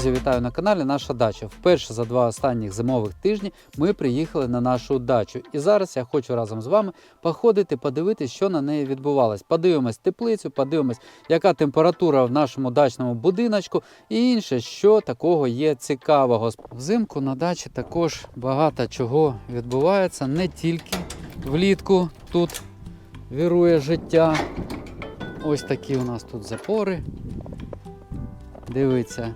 Друзі, вітаю на каналі Наша дача. Вперше за два останніх зимових тижні ми приїхали на нашу дачу. І зараз я хочу разом з вами походити, подивитися, що на неї відбувалось. Подивимось теплицю, подивимось, яка температура в нашому дачному будиночку і інше, що такого є цікавого. Взимку на дачі також багато чого відбувається, не тільки влітку тут вірує життя. Ось такі у нас тут запори. Дивиться,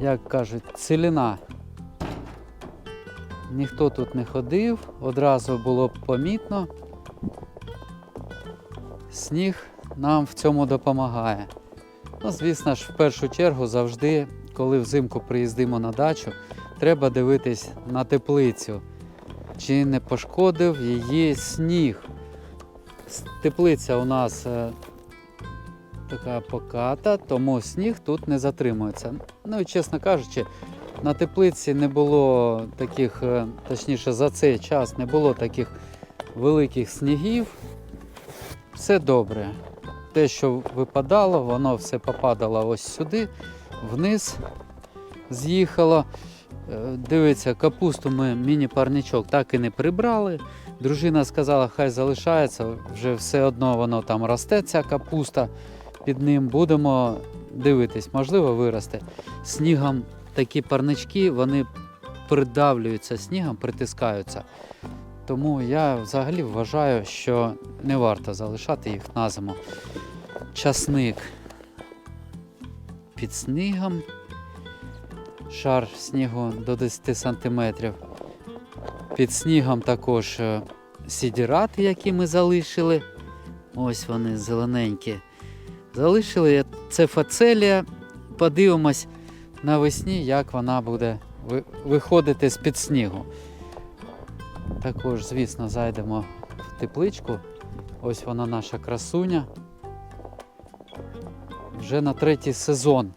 як кажуть, ціліна. Ніхто тут не ходив, одразу було помітно. Сніг нам в цьому допомагає. Ну, звісно ж, в першу чергу завжди, коли взимку приїздимо на дачу, треба дивитись на теплицю, чи не пошкодив її сніг. Теплиця у нас е, така поката, тому сніг тут не затримується. Ну і чесно кажучи, на теплиці не було таких, е, точніше, за цей час не було таких великих снігів. Все добре. Те, що випадало, воно все попадало ось сюди, вниз з'їхало. Е, Дивіться, капусту ми міні-парничок так і не прибрали. Дружина сказала, хай залишається, вже все одно воно там росте, ця капуста під ним будемо дивитись, можливо, виросте. Снігом такі парнички вони придавлюються снігом, притискаються. Тому я взагалі вважаю, що не варто залишати їх на зиму. Часник під снігом, шар снігу до 10 см. Під снігом також е, сідірати, які ми залишили. Ось вони зелененькі. Залишили це фацелія. Подивимось навесні, як вона буде виходити з-під снігу. Також, звісно, зайдемо в тепличку. Ось вона наша красуня. Вже на третій сезон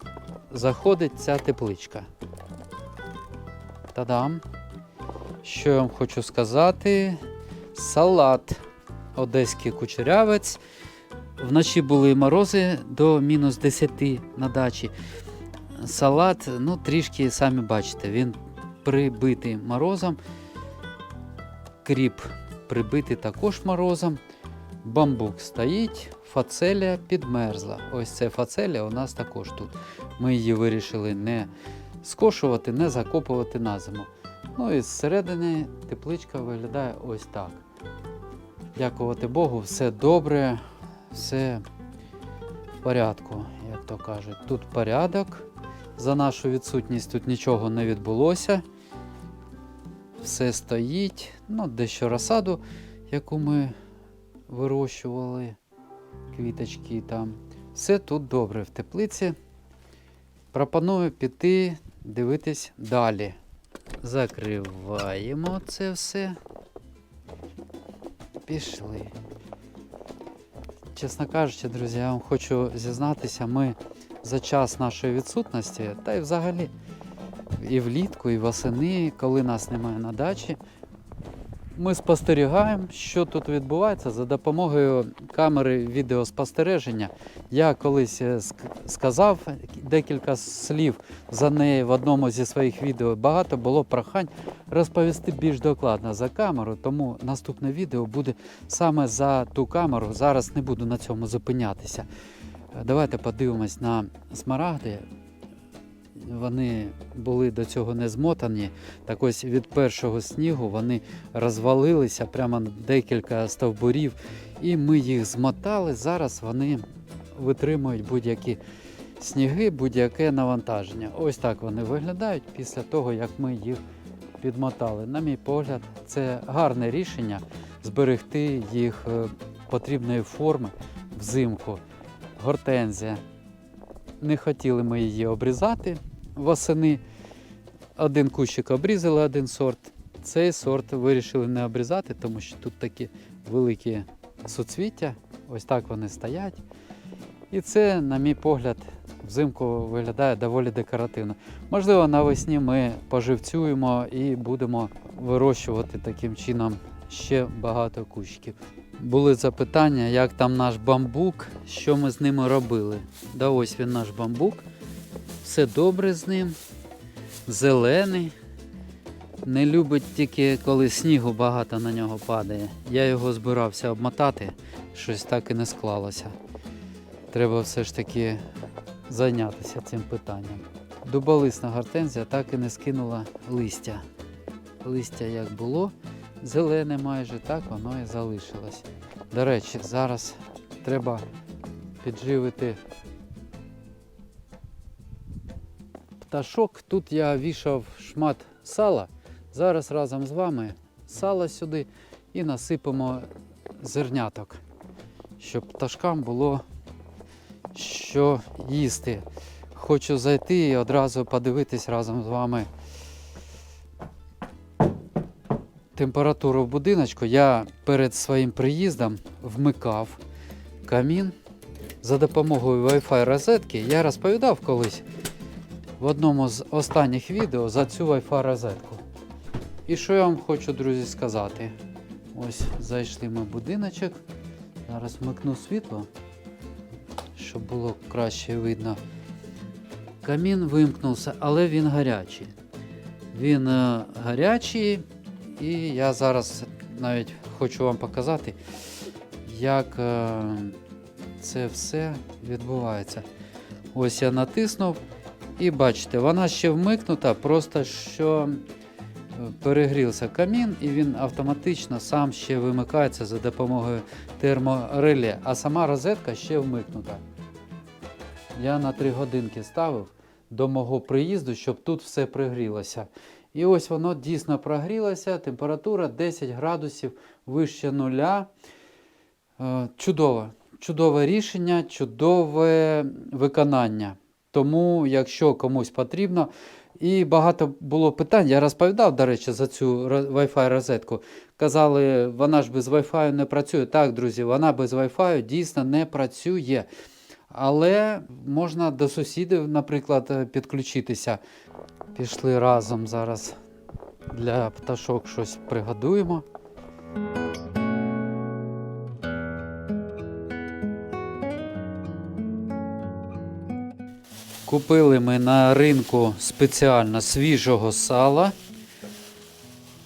заходить ця тепличка. Та-дам! Що я вам хочу сказати? Салат. Одеський кучерявець. Вночі були морози до мінус 10 на дачі. Салат, ну, трішки самі бачите, він прибитий морозом. Кріп прибитий також морозом. Бамбук стоїть, фацелія підмерзла. Ось це фацелія у нас також тут. Ми її вирішили не скошувати, не закопувати на зиму. Ну і зсередини тепличка виглядає ось так. Дякувати Богу, все добре, все в порядку, як то кажуть. Тут порядок. За нашу відсутність тут нічого не відбулося. Все стоїть. Ну, дещо розсаду, яку ми вирощували, квіточки там. Все тут добре в теплиці. Пропоную піти дивитись далі. Закриваємо це все. Пішли. Чесно кажучи, друзі, я вам хочу зізнатися, ми за час нашої відсутності, та й взагалі і влітку, і восени, коли нас немає на дачі, ми спостерігаємо, що тут відбувається за допомогою камери відеоспостереження. Я колись е, сказав декілька слів за неї в одному зі своїх відео. Багато було прохань розповісти більш докладно за камеру, тому наступне відео буде саме за ту камеру. Зараз не буду на цьому зупинятися. Е, Давайте подивимось на смарагди. Вони були до цього не змотані. Так ось від першого снігу вони розвалилися прямо на декілька стовбурів, і ми їх змотали. Зараз вони витримують будь-які сніги, будь-яке навантаження. Ось так вони виглядають після того, як ми їх підмотали. На мій погляд, це гарне рішення зберегти їх е, потрібної форми взимку. Гортензія. Не хотіли ми її обрізати восени. Один кущик обрізали, один сорт. Цей сорт вирішили не обрізати, тому що тут такі великі суцвіття. Ось так вони стоять. І це, на мій погляд, взимку виглядає доволі декоративно. Можливо, навесні ми поживцюємо і будемо вирощувати таким чином ще багато кущиків. Були запитання, як там наш бамбук, що ми з ними робили. Да ось він наш бамбук. Все добре з ним. Зелений. Не любить тільки коли снігу багато на нього падає. Я його збирався обмотати, щось так і не склалося. Треба все ж таки зайнятися цим питанням. Дуболисна гортензія так і не скинула листя. Листя як було, зелене майже, так воно і залишилось. До речі, зараз треба підживити пташок. Тут я вішав шмат сала. Зараз разом з вами сало сюди і насипемо зерняток, щоб пташкам було що їсти. Хочу зайти і одразу подивитись разом з вами температуру в будиночку. Я перед своїм приїздом вмикав камін за допомогою Wi-Fi розетки. Я розповідав колись в одному з останніх відео за цю Wi-Fi розетку. І що я вам хочу, друзі, сказати? Ось зайшли ми в будиночок. Зараз вмикну світло, щоб було краще видно. Камін вимкнувся, але він гарячий. Він е, гарячий, і я зараз навіть хочу вам показати, як е, це все відбувається. Ось я натиснув, і бачите, вона ще вмикнута, просто що е, перегрівся камін, і він автоматично сам ще вимикається за допомогою термореле, а сама розетка ще вмикнута. Я на 3 годинки ставив до мого приїзду, щоб тут все пригрілося. І ось воно дійсно прогрілося, температура 10 градусів вище нуля. Е, Чудово. Чудове рішення, чудове виконання. Тому, якщо комусь потрібно, і багато було питань. Я розповідав, до речі, за цю Wi-Fi розетку. Казали, вона ж без Wi-Fi не працює. Так, друзі, вона без Wi-Fi дійсно не працює. Але можна до сусідів, наприклад, підключитися. Пішли разом зараз для пташок щось пригодуємо. Купили ми на ринку спеціально свіжого сала,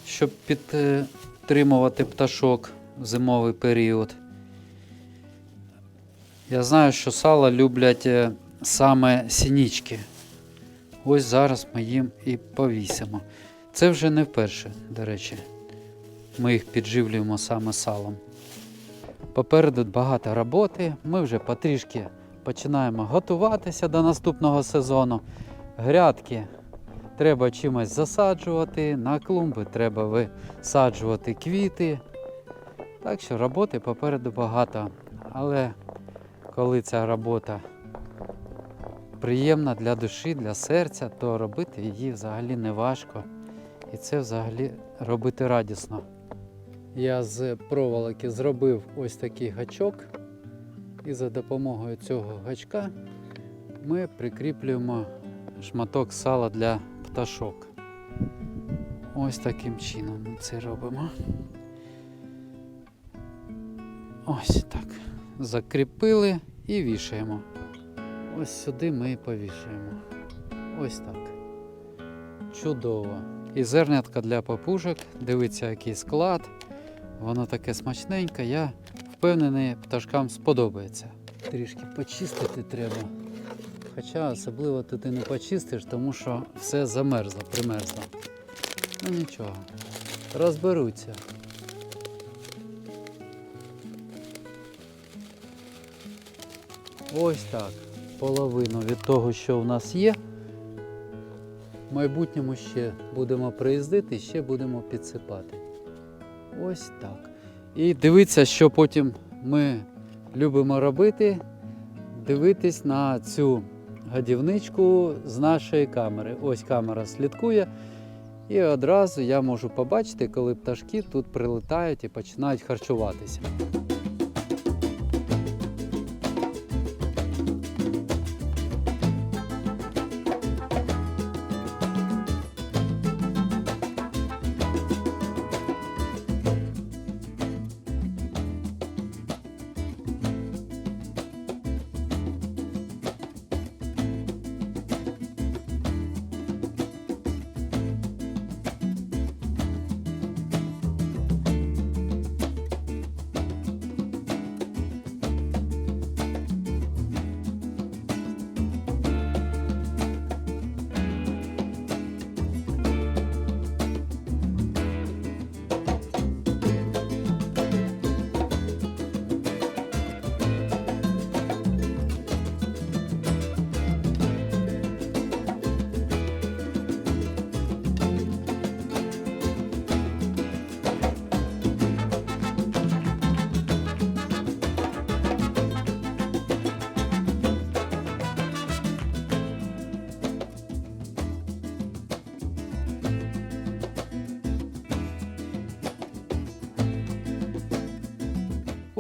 щоб підтримувати пташок в зимовий період. Я знаю, що сало люблять е, саме сінічки. Ось зараз ми їм і повісимо. Це вже не вперше, до речі. Ми їх підживлюємо саме салом. Попереду багато роботи. Ми вже потрішки починаємо готуватися до наступного сезону. Грядки треба чимось засаджувати, на клумби треба висаджувати квіти. Так що роботи попереду багато. Але коли ця робота приємна для душі, для серця, то робити її взагалі не важко. І це взагалі робити радісно. Я з проволоки зробив ось такий гачок, і за допомогою цього гачка ми прикріплюємо шматок сала для пташок. Ось таким чином ми це робимо. Ось так. Закріпили і вішаємо. Ось сюди ми повішаємо. Ось так. Чудово. І зернятка для папужок. Дивіться, який склад. Воно таке смачненьке. Я впевнений, пташкам сподобається. Трішки почистити треба. Хоча особливо тут і не почистиш, тому що все замерзло, примерзло. Ну нічого. Розберуться. Ось так. Половину від того, що в нас є. В майбутньому ще будемо приїздити, ще будемо підсипати. Ось так. І дивитися, що потім ми любимо робити. Дивитись на цю гадівничку з нашої камери. Ось камера слідкує. І одразу я можу побачити, коли пташки тут прилетають і починають харчуватися.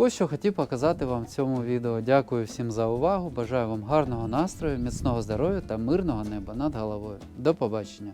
Ось що хотів показати вам в цьому відео. Дякую всім за увагу. Бажаю вам гарного настрою, міцного здоров'я та мирного неба над головою. До побачення!